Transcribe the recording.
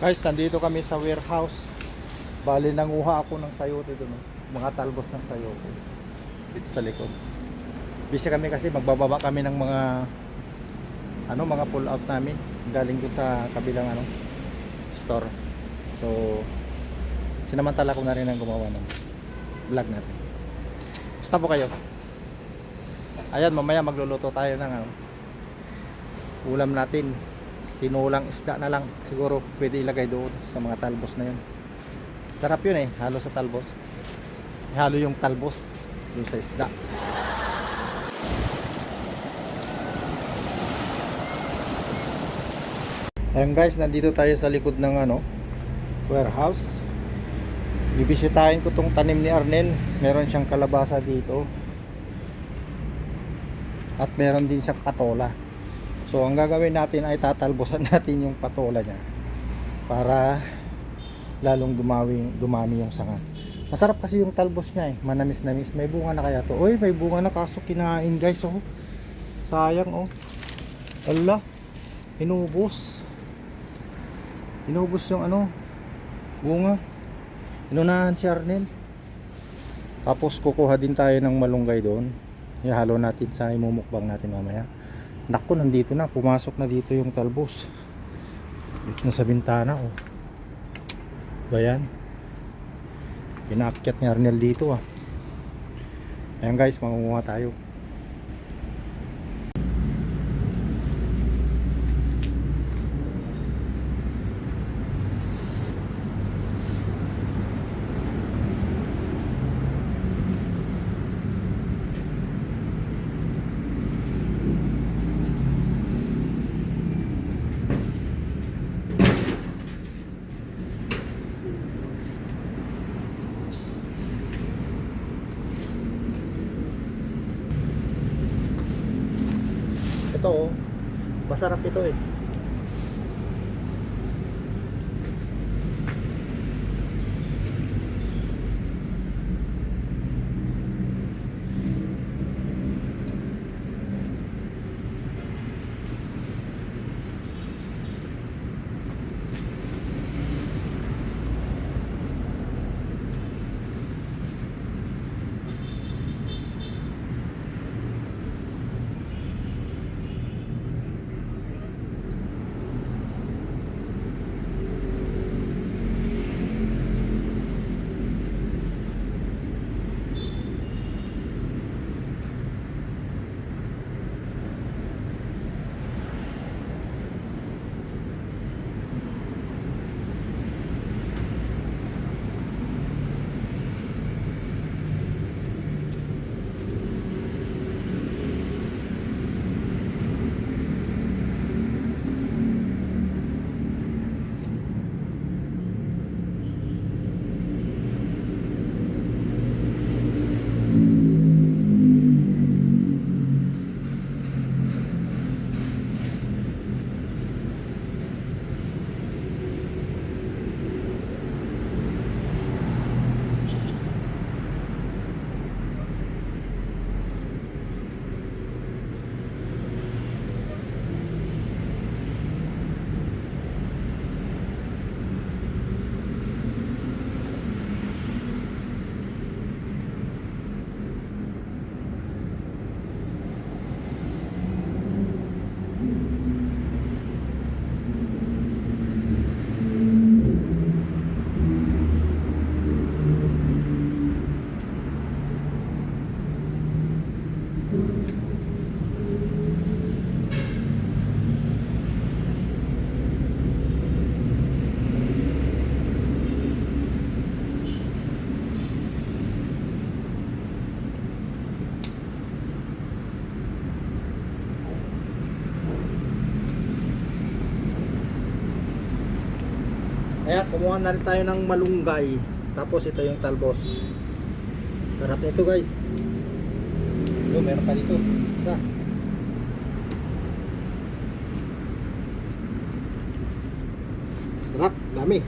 Guys, nandito kami sa warehouse. Bali, nanguha ako ng sayote dito. No? Mga talbos ng sayote. Dito sa likod. Busy kami kasi magbababa kami ng mga ano, mga pull out namin. Galing dun sa kabilang ano, store. So, sinamantala ko na rin ang gumawa ng vlog natin. Basta po kayo. Ayan, mamaya magluluto tayo ng ano, ulam natin tinulang isda na lang siguro pwede ilagay doon sa mga talbos na yun sarap yun eh halo sa talbos halo yung talbos doon sa isda Ayan guys, nandito tayo sa likod ng ano, warehouse. Bibisitahin ko tong tanim ni Arnel. Meron siyang kalabasa dito. At meron din siyang patola. So ang gagawin natin ay tatalbosan natin yung patola niya para lalong dumami, dumami yung sanga. Masarap kasi yung talbos niya eh, manamis-namis. May bunga na kaya to. Uy, may bunga na kaso kinain guys oh. Sayang oh. Ala, inubos. Inubos yung ano, bunga. Inunahan si Arnel. Tapos kukuha din tayo ng malunggay doon. Ihalo natin sa imumukbang natin mamaya. Nako, nandito na. Pumasok na dito yung talbos. Dito na sa bintana, oh. Ba yan? Pinaakyat ni Arnel dito, ah. Ayan guys, mangunguha tayo. Ito, oh. Masarap ito, eh. Ayan, kumuha na rin tayo ng malunggay. Tapos ito yung talbos. Sarap nito guys. Yo, meron pa dito. Isa. Sarap, dami.